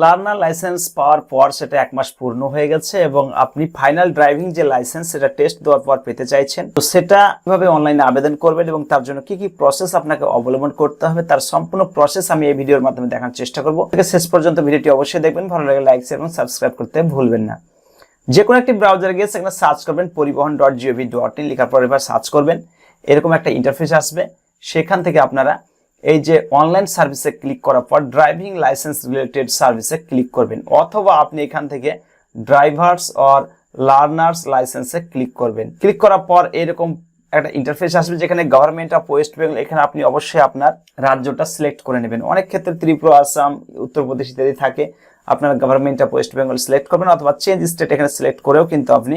Learner licence পাওয়ার পর সেটা এক মাস পূর্ণ হয়ে গেছে এবং আপনি ফাইনাল ড্রাইভিং যে লাইসেন্স, সেটা টেস্ট দেওয়ার পর পেতে চাইছেন। তো সেটা কীভাবে অনলাইনে আবেদন করবেন এবং তার জন্য কি কি প্রসেস আপনাকে অবলম্বন করতে হবে, তার সম্পূর্ণ প্রসেস আমি এই ভিডিওর মাধ্যমে দেখার চেষ্টা করব। শেষ পর্যন্ত ভিডিওটি অবশ্যই দেখবেন, ভালো লাগে লাইক এবং সাবস্ক্রাইব করতে ভুলবেন না। যে কোনো একটি ব্রাউজারে গিয়ে সেখানে সার্চ করবেন পরিবহন ডট জিওভি ডট ইন লেখার পর এবার সার্চ করবেন। এরকম একটা ইন্টারফেস আসবে। সেখান থেকে আপনারা এই যে অনলাইন সার্ভিসে ক্লিক করার পর ড্রাইভিং লাইসেন্স রিলেটেড সার্ভিসে ক্লিক করবেন। অথবা আপনি এখান থেকে ড্রাইভার্স অর লার্নার্স লাইসেন্সে ক্লিক করবেন। ক্লিক করার পর এরকম একটা ইন্টারফেস আসবে যেখানে গভর্নমেন্ট অফ ওয়েস্ট বেঙ্গল এখানে আপনি অবশ্যই আপনার রাজ্যটা সিলেক্ট করে নেবেন। অনেক ক্ষেত্রে ত্রিপুরা, আসাম উত্তরপ্রদেশ ইত্যাদি থাকে। আপনার government of West Bengal select করবেন অথবা চেঞ্জ স্টেট এখানে সিলেক্ট করেও কিন্তু আপনি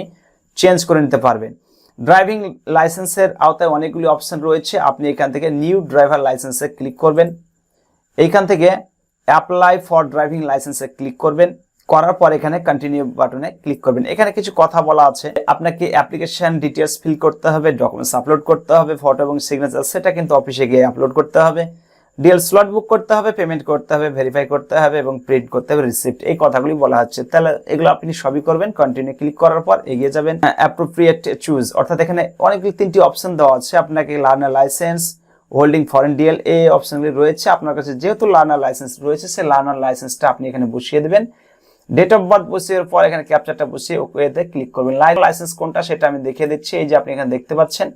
চেঞ্জ করে নিতে পারবেন। ড্রাইভিং লাইসেন্সের আওতায় অনেকগুলি অপশান রয়েছে। আপনি এখান থেকে নিউ ড্রাইভার লাইসেন্সে ক্লিক করবেন। এইখান থেকে অ্যাপ্লাই ফর ড্রাইভিং লাইসেন্সে ক্লিক করবেন। করার পর এখানে কন্টিনিউ বাটনে ক্লিক করবেন। এখানে কিছু কথা বলা আছে। আপনাকে অ্যাপ্লিকেশন ডিটেলস ফিল করতে হবে ডকুমেন্টস আপলোড করতে হবে ফটো এবং সিগনেচার সেটা কিন্তু অফিসে গিয়ে আপলোড করতে হবে। ডিএল স্লট বুক করতে হবে পেমেন্ট করতে হবে ভেরিফাই করতে হবে এবং প্রিন্ট করতে হবে রিসিপ্ট এই কথাগুলি বলা হচ্ছে। তাহলে এগুলো আপনি সবই করবেন কন্টিনিউ ক্লিক করার পর এগিয়ে যাবেন। অ্যাপ্রোপ্রিয়েট চুজ অর্থাৎ এখানে অনেকগুলি তিনটি অপশন দেওয়া আছে। আপনাকে learner licence holding foreign DL এই অপশনগুলি রয়েছে। আপনার কাছে যেহেতু লার্নার লাইসেন্স রয়েছে, সেই লার্নার লাইসেন্সটা আপনি এখানে বসিয়ে দেবেন। ডেট অফ বার্থ বসিয়ে পর এখানে ক্যাপচারটা বসিয়ে ওকেতে ক্লিক করবেন। লাইসেন্স কোনটা সেটা আমি দেখিয়ে দিচ্ছি। এই যে আপনি এখানে দেখতে পাচ্ছেন,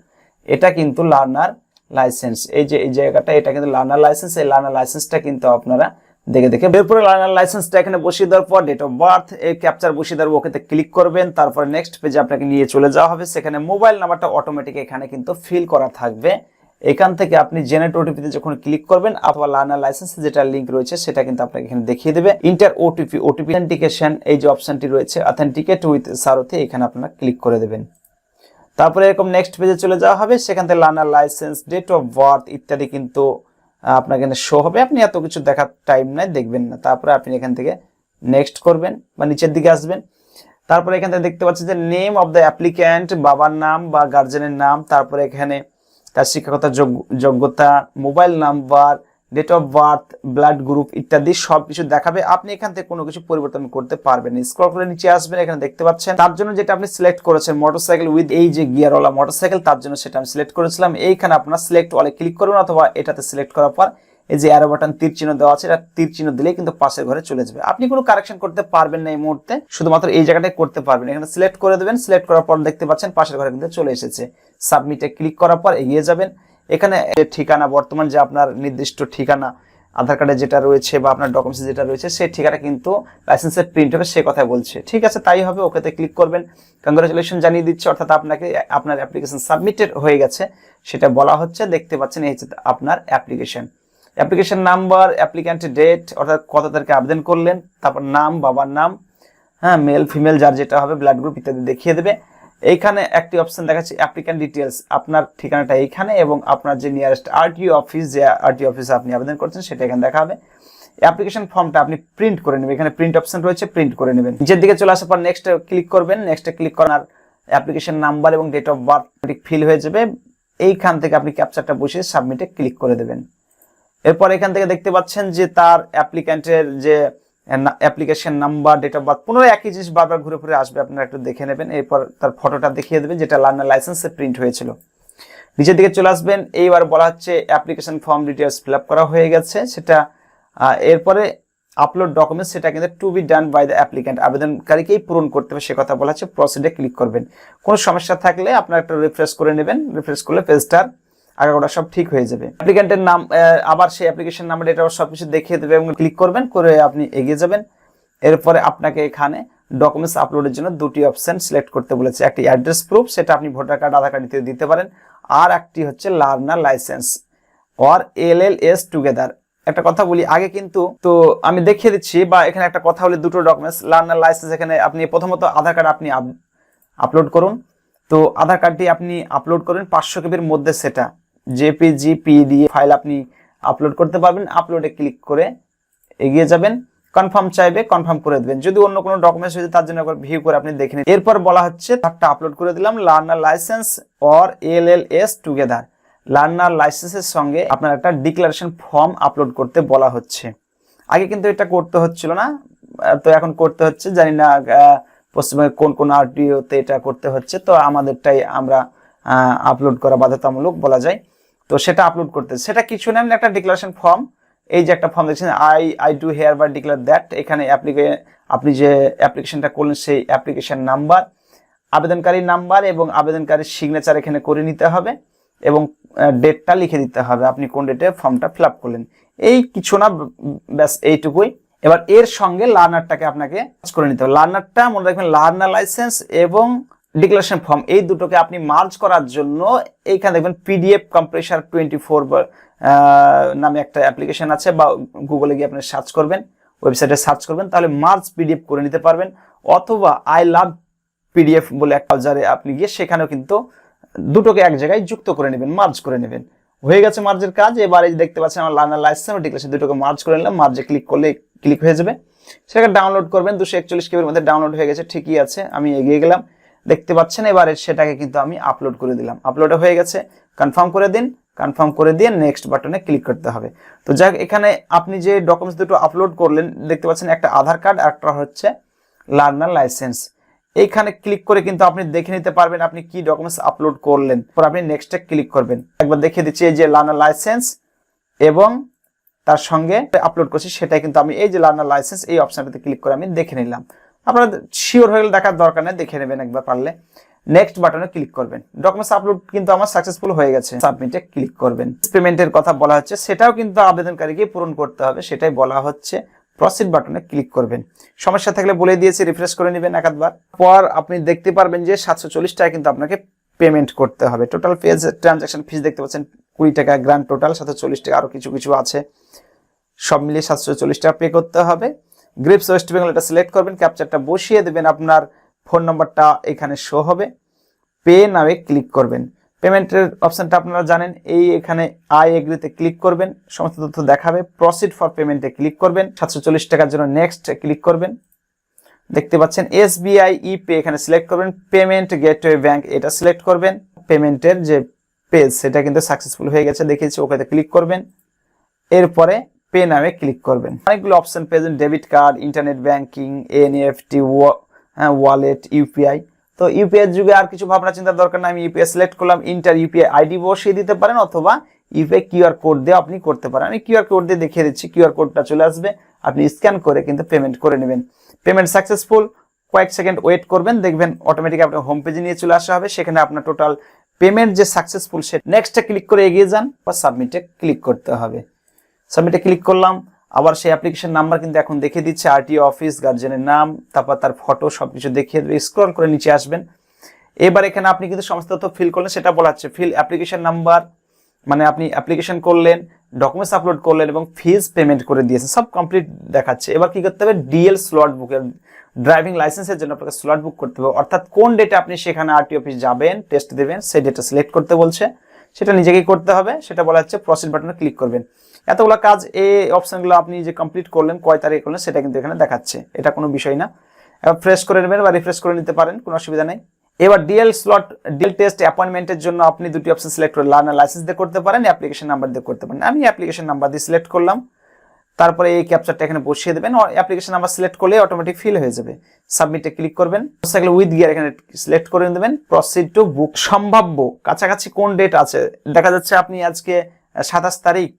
এটা কিন্তু লার্নার লাইসেন্স। এই যে, এই জায়গাটা, এটা কিন্তু লার্নার লাইসেন্স। এই লার্নার লাইসেন্সটা কিন্তু আপনারা দেখে দেখে এরপরে লার্নার লাইসেন্সটা এখানে বসিয়ে দেওয়ার পর ডেট অফ বার্থ এই ক্যাপচার বসিয়ে দেওয়ার ওকেতে ক্লিক করবেন। তারপরে নেক্সট পেজে আপনাকে নিয়ে চলে যাওয়া হবে। সেখানে মোবাইল নাম্বারটা অটোমেটিক এখানে কিন্তু ফিল করা থাকবে। এখান থেকে আপনি জেনারেট ওটিপিতে যখন ক্লিক করবেন, অথবা লার্নার লাইসেন্স যেটা লিঙ্ক রয়েছে, সেটা কিন্তু আপনাকে এখানে দেখিয়ে দেবে। ইন্টার ওটিপি ওটিপি অথেন্টিকেশন এই যে অপশনটি রয়েছে অথেন্টিকেট উইথ সারথি এখানে আপনারা ক্লিক করে দেবেন। তারপরে এরকম নেক্সট পেজে চলে যাওয়া হবে, সেখান থেকে learner licence date of birth ইত্যাদি কিন্তু আপনার এখানে শো হবে। আপনি এত কিছু দেখার টাইম নাই, দেখবেন না। তারপরে আপনি এখান থেকে নেক্সট করবেন বা নিচের দিকে আসবেন। তারপরে এখান থেকে দেখতে পাচ্ছেন যে নেম অফ দ্য অ্যাপ্লিক্যান্ট বাবার নাম বা গার্জেনের নাম, তারপরে এখানে তার শিক্ষাগত যোগ্যতা mobile number date of birth blood group ইত্যাদি সব কিছু দেখাবে। আপনি এখান থেকে কোনো কিছু পরিবর্তন করতে পারবেন স্ক্রল করে নিচে আসবেন, এখানে দেখতে পাচ্ছেন। তার জন্য যেটা আপনি সিলেক্ট করেছেন মোটরসাইকেল উইথ এই যে গিয়ারওয়ালা মোটরসাইকেল তার জন্য সেটা আমি সিলেক্ট করেছিলাম। এইখানে আপনার সিলেক্ট ওয়ালে ক্লিক করবেন অথবা এটাতে সিলেক্ট করার পর এই যে অ্যারো বাটন তীর চিহ্ন দেওয়া আছে, এটা তীর চিহ্ন দিলেই কিন্তু পাশের ঘরে চলে যাবে। আপনি কোনো কারেকশন করতে পারবেন না এই মুহূর্তে। শুধুমাত্র এই জায়গাটায় করতে পারবেন। এখানে সিলেক্ট করে দেবেন। সিলেক্ট করার পর দেখতে পাচ্ছেন পাশের ঘরে কিন্তু চলে এসেছে। সাবমিটে ক্লিক করার পর এগিয়ে যাবেন। এখানে ঠিকানা, বর্তমান যে আপনার নির্দিষ্ট ঠিকানা, আধার কার্ডে যেটা রয়েছে বা আপনার ডকুমেন্টস যেটা রয়েছে সেই ঠিকানা কিন্তু লাইসেন্সের প্রিন্ট হবে, সে কথাই বলছে। ঠিক আছে, তাই হবে, ওকেতে ক্লিক করবেন। কংগ্রাচুলেশন জানিয়ে দিচ্ছে, অর্থাৎ আপনাকে, আপনার অ্যাপ্লিকেশন সাবমিটেড হয়ে গেছে। সেটা বলা হচ্ছে, দেখতে পাচ্ছেন, এই হচ্ছে আপনার অ্যাপ্লিকেশন অ্যাপ্লিকেশন নাম্বার অ্যাপ্লিক্যান্টের ডেট অর্থাৎ কত তারিখে আবেদন করলেন, তারপর নাম, বাবার নাম হ্যাঁ মেল ফিমেল যার যেটা হবে ব্লাড গ্রুপ ইত্যাদি দেখিয়ে দেবে। এইখানে একটি অপশন দেখাচ্ছে অ্যাপ্লিক্যান্ট ডিটেলস আপনার ঠিকানাটা এইখানে এবং আপনার যে নিয়ারেস্ট আরটিও অফিস যে আরটিও অফিসে আপনি আবেদন করছেন, সেটা এখানে দেখা হবে। অ্যাপ্লিকেশন ফর্মটা আপনি প্রিন্ট করে নেবেন। এখানে প্রিন্ট অপশন রয়েছে প্রিন্ট করে নেবেন। নিচের দিকে চলে আসার পর নেক্সট ক্লিক করবেন। নেক্সটে ক্লিক করার অ্যাপ্লিকেশন নাম্বার এবং ডেট অফ বার্থ ফিল হয়ে যাবে। এইখান থেকে আপনি ক্যাপচারটা বসিয়ে সাবমিটে ক্লিক করে দেবেন। এরপর এখান থেকে দেখতে পাচ্ছেন যে তার অ্যাপ্লিক্যান্টের যে application number date of birth পুনরায় একই জিনিস বারবার ঘুরে ঘুরে আসবে, আপনারা একটু দেখে নেবেন। এরপর তার ফটোটা দেখিয়ে দেবেন, যেটা লার্নার লাইসেন্সে প্রিন্ট হয়েছিল। নিচের দিকে চলে আসবেন, এইবার বলা হচ্ছে অ্যাপ্লিকেশন ফর্ম ডিটেলস ফিল করা হয়ে গেছে, সেটা এরপরে আপলোড ডকুমেন্টস সেটা কিন্তু to be done by the applicant আবেদনকারীকেই পূরণ করতে হবে, সে কথা বলা হচ্ছে প্রসিডে ক্লিক করবেন। কোনো সমস্যা থাকলে আপনারা একটা রিফ্রেশ করে নেবেন। রিফ্রেশ করলে পেজটার আগাগোড়া সব ঠিক হয়ে যাবে। অ্যাপ্লিকেন্টের নাম আবার সেই অ্যাপ্লিকেশন নাম্বার এটা সবকিছু দেখিয়ে দেবে এবং ক্লিক করবেন, করে আপনি এগিয়ে যাবেন। এরপরে আপনাকে এখানে ডকুমেন্টস আপলোডের জন্য দুটি অপশন সিলেক্ট করতে বলেছে। একটি অ্যাড্রেস প্রুফ সেটা আপনি ভোটার কার্ড আধার কার্ড ইত্যাদি দিতে পারেন। আর একটি হচ্ছে learner licence or L L S together একটা কথা বলি, আগে কিন্তু তো আমি দেখিয়ে দিচ্ছি বা এখানে একটা কথা বলি, দুটো ডকুমেন্টস লার্নার লাইসেন্স এখানে আপনি প্রথমত আধার কার্ড আপনি আপলোড করুন। তো আধার কার্ডটি আপনি আপলোড করুন, পাঁচশো কেবির মধ্যে সেটা। জেপিজি পিডি ফাইল আপনি আপলোড করতে পারবেন। আপলোডে ক্লিক করে এগিয়ে যাবেন। কনফার্ম চাইবে কনফার্ম করে দেবেন। যদি অন্য কোনো ডকুমেন্টস যদি তার জন্য ভিউ করে আপনি দেখে নিন। এরপর বলা হচ্ছে তারটা আপলোড করে দিলাম learner licence or L L S together learner লাইসেন্সের সঙ্গে আপনার একটা ডিক্লারেশন ফর্ম আপলোড করতে বলা হচ্ছে। আগে কিন্তু এটা করতে হচ্ছিল না। তো এখন করতে হচ্ছে, জানি না পশ্চিমবঙ্গে কোন কোন আরটিওতে এটা করতে হচ্ছে। তো আমাদেরটাই আমরা আপলোড করা বাধ্যতামূলক বলা যায়। তো সেটা আপলোড করতে। সেটা কিছু না, একটা ডিক্লারেশন ফর্ম এই যে একটা ফর্ম দেখছেন I I do hereby declare that এখানে আপনি যে অ্যাপ্লিকেশনটা করলেন সেই অ্যাপ্লিকেশন নাম্বার আবেদনকারী নাম্বার এবং আবেদনকারীর সিগনেচার এখানে করে নিতে হবে এবং ডেটটা লিখে দিতে হবে। আপনি কোন ডেটে ফর্মটা ফিল করলেন। এই কিছু না, ব্যাস, এইটুকুই। এবার এর সঙ্গে লার্নারটাকে আপনাকে করে নিতে হবে। লার্নারটা মনে রাখবেন লার্নার লাইসেন্স এবং ডিক্লারেশন ফর্ম এই দুটোকে আপনি মার্জ করার জন্য এইখানে দেখবেন পিডিএফ কম্প্রেসার টোয়েন্টি ফোর নামে একটা অ্যাপ্লিকেশন আছে বা গুগলে গিয়ে আপনি সার্চ করবেন ওয়েবসাইটে সার্চ করবেন, তাহলে মার্জ পিডিএফ করে নিতে পারবেন। অথবা আই লাভ পিডিএফ বলে একটা ব্রাউজারে আপনি গিয়ে সেখানেও কিন্তু দুটোকে এক জায়গায় যুক্ত করে নেবেন মার্জ করে নেবেন। হয়ে গেছে মার্জের কাজ, এবার দেখতে পাচ্ছেন আমার লার্নার লাইসেন্স ও ডিক্লেশন দুটোকে মার্জ করে নিলাম মার্জে ক্লিক করলে ক্লিক হয়ে যাবে। সেটাকে ডাউনলোড করবেন, দুশো একচল্লিশ কেবির মধ্যে ডাউনলোড হয়ে গেছে, ঠিকই আছে, আমি এগিয়ে গেলাম। দেখতে পাচ্ছেন, এবারে সেটাকে কিন্তু আমি আপলোড করে দিলাম। আপলোড হয়ে গেছে কনফার্ম করে দিন কনফার্ম করে দিয়ে নেক্সট বাটনে ক্লিক করতে হবে। তো যাক, এখানে আপনি যে ডকুমেন্টস দুটো আপলোড করলেন, দেখতে পাচ্ছেন একটা আধার কার্ড আর একটা হচ্ছে লার্নার লাইসেন্স এইখানে ক্লিক করে কিন্তু আপনি দেখে নিতে পারবেন আপনি কি ডকুমেন্টস আপলোড করলেন। পর আপনি নেক্সটে ক্লিক করবেন। একবার দেখিয়ে দিচ্ছি এই যে লার্নার লাইসেন্স এবং তার সঙ্গে আপলোড করছি, সেটাই কিন্তু আমি এই যে লার্নার লাইসেন্স এই অপশনটাতে ক্লিক করে আমি দেখে নিলাম। আপনারা শিওর হয়ে গেলে দেখার দরকার নেই, দেখে নেবেন একবার পারলে। নেক্সট বাটনে ক্লিক করবেন। ডকুমেন্টস আপলোড কিন্তু আমার সাকসেসফুল হয়ে গেছে। সাবমিটে ক্লিক করবেন। পেমেন্টের কথা বলা হচ্ছে, সেটাও কিন্তু আবেদনকারীকে পূরণ করতে হবে, সেটাই বলা হচ্ছে। প্রসিড বাটনে ক্লিক করবেন। সমস্যা থাকলে বলে দিয়েছি রিফ্রেশ করে নেবেন এক আধবার পর আপনি দেখতে পারবেন যে সাতশো চল্লিশ টাকা কিন্তু আপনাকে পেমেন্ট করতে হবে। টোটাল পেজ ট্রানজাকশন ফিস দেখতে পাচ্ছেন, কুড়ি টাকা গ্রান্ড টোটাল সাতশো চল্লিশ টাকা আরও কিছু কিছু আছে। সব মিলিয়ে সাতশো চল্লিশ টাকা পে করতে হবে। গ্রিপস ওয়েস্ট বেঙ্গল এটা সিলেক্ট করবেন ক্যাপচারটা বসিয়ে দেবেন, আপনার ফোন নম্বরটা এখানে শো হবে। পে নামে ক্লিক করবেন। পেমেন্টের অপশানটা আপনারা জানেন, এই এখানে আই এগ্রিতে ক্লিক করবেন, সমস্ত তথ্য দেখাবে প্রসিড ফর পেমেন্টে ক্লিক করবেন, সাতশো চল্লিশ টাকার জন্য নেক্সট ক্লিক করবেন। দেখতে পাচ্ছেন এস এসবিআই ই পে এখানে সিলেক্ট করবেন পেমেন্ট গেটওয়ে ব্যাংক এটা সিলেক্ট করবেন। পেমেন্টের যে পেজ সেটা কিন্তু সাকসেসফুল হয়ে গেছে, দেখিয়েছি, ওকেতে ক্লিক করবেন। এরপরে পে নামে ক্লিক করবেন। অনেকগুলো অপশন পেয়েছেন debit card internet banking NFT wallet UPI তো ইউপিআই যুগে আর কিছু ভাবনা চিন্তার দরকার নাই, আমি ইউপিআই সিলেক্ট করলাম ইন্টার ইউপিআই আইডি বসিয়ে দিতে পারেন অথবা ইউপিআই কিউআর কোড দিয়ে আপনি করতে পারেন। আমি কিউআর কোড দিয়ে দেখিয়ে দিচ্ছি কিউআর কোডটা চলে আসবে, আপনি স্ক্যান করে কিন্তু পেমেন্ট করে নেবেন। পেমেন্ট সাকসেসফুল কয়েক সেকেন্ড ওয়েট করবেন, দেখবেন অটোমেটিক আপনার হোম পেজে নিয়ে চলে আসা হবে, সেখানে আপনার টোটাল পেমেন্ট যে সাকসেসফুল সে নেক্সটে ক্লিক করে এগিয়ে যান বা সাবমিটে ক্লিক করতে হবে। সাবমিটে ক্লিক করলাম, আবার সেই অ্যাপ্লিকেশন নাম্বার কিন্তু এখন দেখিয়ে দিচ্ছে আরটিও অফিস গার্জেনের নাম, তারপর তার ফটো সব কিছু দেখিয়ে দেবে স্ক্রল করে নিচে আসবেন। এবার এখানে আপনি কিন্তু সমস্ত তথ্য ফিল করলেন, সেটা বলা হচ্ছে ফিল অ্যাপ্লিকেশন নাম্বার মানে আপনি অ্যাপ্লিকেশন করলেন ডকুমেন্টস আপলোড করলেন এবং ফিজ পেমেন্ট করে দিয়েছেন, সব কমপ্লিট দেখাচ্ছে। এবার কি করতে হবে? ডিএল স্লট বুকের ড্রাইভিং লাইসেন্সের জন্য আপনাকে স্লট বুক করতে হবে। অর্থাৎ কোন ডেটে আপনি সেখানে আরটি অফিস যাবেন টেস্ট দেবেন, সেই ডেটা সিলেক্ট করতে বলছে। সেটা নিজেকেই করতে হবে, সেটা বলা হচ্ছে প্রসিড বাটনে ক্লিক করবেন। এতগুলো কাজ এই অপশনগুলো আপনি যে কমপ্লিট করলেন, কয় তারিখে করলেন, সেটা কিন্তু এখানে দেখাচ্ছে। এটা কোনো বিষয় না। ফ্রেশ করে নেবেন বা রিফ্রেশ করে নিতে পারেন, কোনো অসুবিধা নেই। এবার ডিএল স্লট ডিএল টেস্ট অ্যাপয়েন্টমেন্টের জন্য আপনি দুটি অপশন সিলেক্ট করে লার্নার লাইসেন্স দিয়ে করতে পারেন অ্যাপ্লিকেশন নাম্বার দিয়ে করতে পারেন। আমি অ্যাপ্লিকেশন নাম্বার দিয়ে সিলেক্ট করলাম। তারপরে এই ক্যাপচারটা এখানে বসিয়ে দেবেন। অ্যাপ্লিকেশন নাম্বার সিলেক্ট করলে অটোমেটিক ফিল হয়ে যাবে। সাবমিটে ক্লিক করবেন। সাইকেল উইথ গিয়ার এখানে সিলেক্ট করে দেবেন প্রসিড টু বুক সম্ভাব্য। কাছাকাছি কোন ডেট আছে? দেখা যাচ্ছে আপনি আজকে সাতাশ তারিখ।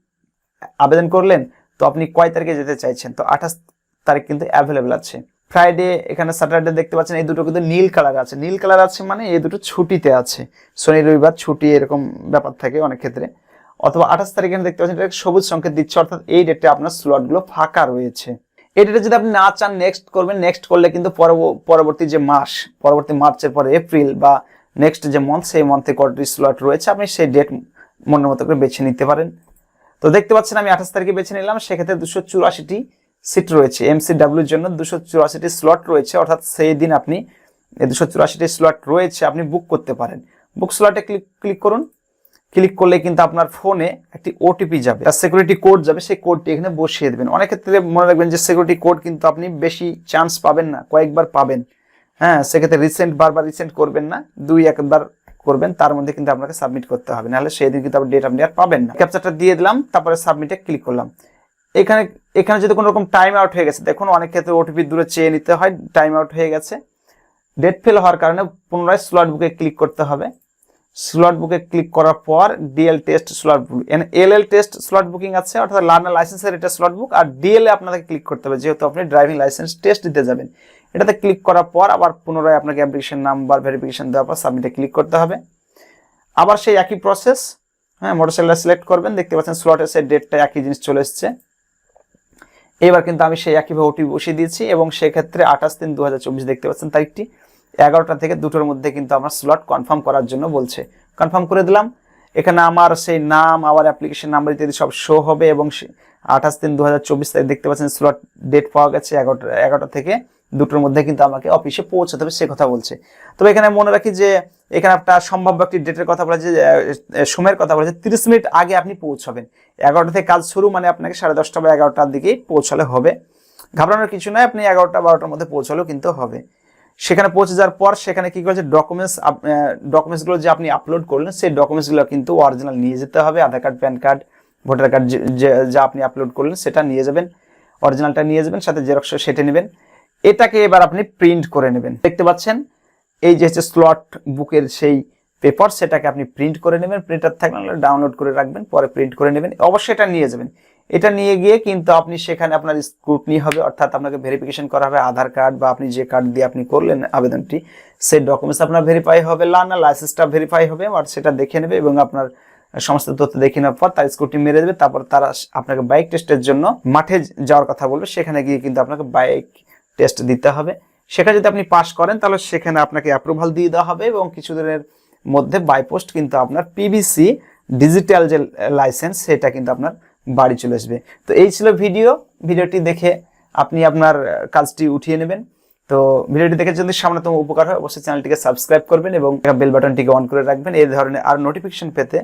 আবেদন করলেন, তো আপনি কয় তারিখে যেতে চাইছেন? তো আঠাশ তারিখ কিন্তু অ্যাভেলেবেল আছে। ফ্রাইডে এখানে স্যাটারডে দেখতে পাচ্ছেন, এই দুটো কিন্তু নীল কালার আছে। নীল কালার আছে মানে এই দুটো ছুটিতে আছে। শনি, রবিবার ছুটি এরকম ব্যাপার থাকে অনেক ক্ষেত্রে। অথবা আঠাশ তারিখে দেখতে পাচ্ছেন, এটা সবুজ সংকেত দিচ্ছে, অর্থাৎ এই ডেটে আপনার স্লটগুলো ফাঁকা রয়েছে। এই ডেটে যদি আপনি না চান নেক্সট করবেন নেক্সট করলে কিন্তু পরব- পরবর্তী যে মাস, পরবর্তী মার্চের পরে এপ্রিল বা নেক্সট যে মান্থ সেই মান্থে কটি স্লট রয়েছে, আপনি সেই ডেট মনের মতো করে বেছে নিতে পারেন। তো দেখতে পাচ্ছেন আমি আঠাশ তারিখে বেছে নিলাম, সেক্ষেত্রে দুশো চুরাশিটি সিট রয়েছে। এমসিডাব্লিউর জন্য দুশো চুরাশিটি স্লট রয়েছে, অর্থাৎ সেই দিন আপনি দুশো চুরাশিটি স্লট রয়েছে, আপনি বুক করতে পারেন। বুক স্লটে ক্লিক ক্লিক করুন। ক্লিক করলে কিন্তু আপনার ফোনে একটি ওটিপি যাবে, আর সিকিউরিটি কোড যাবে, সেই কোডটি এখানে বসিয়ে দেবেন। অনেক ক্ষেত্রে মনে রাখবেন যে সিকিউরিটি কোড কিন্তু আপনি বেশি চান্স পাবেন না, কয়েকবার পাবেন। হ্যাঁ সেক্ষেত্রে রিসেন্ট বারবার রিসেন্ট করবেন না, দুই, একবার করবেন, তার মধ্যে কিন্তু আপনাকে সাবমিট করতে হবে। নাহলে সেই দিন কিন্তু আপনি ডেট আপনি আর পাবেন না। ক্যাপচারটা দিয়ে দিলাম, তারপরে সাবমিটে ক্লিক করলাম। এখানে এখানে যদি কোনো রকম টাইম আউট হয়ে গেছে, দেখুন অনেক ক্ষেত্রে ওটিপি দূরে চেয়ে নিতে হয় টাইম আউট হয়ে গেছে। ডেট ফেল হওয়ার কারণে পুনরায় স্লট বুকে ক্লিক করতে হবে। স্লট বুকে ক্লিক করার পর DL test slot book L L test slot booking আছে, অর্থাৎ লার্নার লাইসেন্সের এটা স্লট বুক আর ডিএল এ আপনাকে ক্লিক করতে হবে, যেহেতু আপনি ড্রাইভিং লাইসেন্স টেস্ট দিতে যাবেন। এটাতে ক্লিক করার পর আবার পুনরায় আপনাকে অ্যাপ্লিকেশন নাম্বার ভেরিফিকেশন দেওয়ার পর সাবমিটে ক্লিক করতে হবে। আবার সেই একই প্রসেস হ্যাঁ মোটরসাইকেলটা সিলেক্ট করবেন, দেখতে পাচ্ছেন স্লট এসে ডেটটা একই জিনিস চলে এসছে। এবার কিন্তু আমি সেই একইভাবে ওটি বসিয়ে দিয়েছি এবং সেক্ষেত্রে আঠাশ তিন দু হাজার চব্বিশ দেখতে পাচ্ছেন তারিখটি। এগারোটা থেকে দুটোর মধ্যে কিন্তু আমার স্লট কনফার্ম করার জন্য বলছে। কনফার্ম করে দিলাম। এখানে আমার সেই নাম আবার অ্যাপ্লিকেশন নাম্বার ইত্যাদি সব শো হবে এবং আঠাশ তিন দু তারিখ দেখতে পাচ্ছেন স্লট ডেট পাওয়া গেছে এগারোটা এগারোটা থেকে দুটোর মধ্যে কিন্তু আমাকে অফিসে পৌঁছাতে হবে সে কথা বলছে। তবে এখানে মনে রাখি যে এখানে একটা সম্ভাব্য একটি ডেটের কথা বলা যে সময়ের কথা বলা যে তিরিশ মিনিট আগে আপনি পৌঁছাবেন। এগারোটা থেকে কাজ শুরু মানে আপনাকে সাড়ে দশটা বা এগারোটার দিকেই পৌঁছালে হবে। ঘাবড়ানোর কিছু নয় আপনি এগারোটা, বারোটার মধ্যে পৌঁছালেও কিন্তু হবে। সেখানে পৌঁছে যাওয়ার পর সেখানে কি করেছে? ডকুমেন্টস ডকুমেন্টসগুলো যে আপনি আপলোড করলেন, সেই ডকুমেন্টসগুলো কিন্তু অরিজিনাল নিয়ে যেতে হবে। Aadhaar card PAN card voter card যা আপনি আপলোড করলেন, সেটা নিয়ে যাবেন। অরিজিনালটা নিয়ে যাবেন, সাথে জেরক্স সেটে নেবেন। এটাকে এবার আপনি প্রিন্ট করে নেবেন। দেখতে পাচ্ছেন? এই যে হচ্ছে স্লট বুকের সেই পেপার সেটাকে আপনি প্রিন্ট করে নেবেন। প্রিন্টার থাকলে ডাউনলোড করে রাখবেন, পরে প্রিন্ট করে নেবেন। অবশ্যই এটা নিয়ে যাবেন। এটা নিয়ে গিয়ে কিন্তু আপনি সেখানে আপনার স্ক্রুটনি হবে, অর্থাৎ আপনাকে ভেরিফিকেশন করা হবে, আধার কার্ড বা আপনি যে কার্ড দিয়ে আপনি করলেন আবেদনটি, সেই ডকুমেন্টস আপনার ভেরিফাই হবে লার্নার লাইসেন্সটা ভেরিফাই হবে, আর সেটা দেখে নেবে এবং আপনার সমস্ত তথ্য দেখে নেওয়ার পর তার স্কুটি মেরে দেবে, তারপর তারা আপনাকে বাইক টেস্টের জন্য মাঠে যাওয়ার কথা বলবে, সেখানে গিয়ে কিন্তু আপনাকে বাইক টেস্ট দিতে হবে। সেখানে যদি আপনি পাস করেন, তাহলে সেখানে আপনাকে অ্যাপ্রুভাল দিয়ে দেওয়া হবে এবং কিছুদিনের মধ্যে বাইপোস্ট কিন্তু আপনার পিবিসি ডিজিটাল যে লাইসেন্স সেটা কিন্তু আপনার বাড়ি চলে আসবে। তো এই ছিল ভিডিও। ভিডিওটি দেখে আপনি আপনার কাজটি উঠিয়ে নেবেন। তো ভিডিওটি দেখে যদি সামনেতম উপকার হয়, অবশ্যই চ্যানেলটিকে সাবস্ক্রাইব করবেন এবং বেল বাটনটিকে অন করে রাখবেন। এই ধরনের আর নোটিফিকেশন পেতে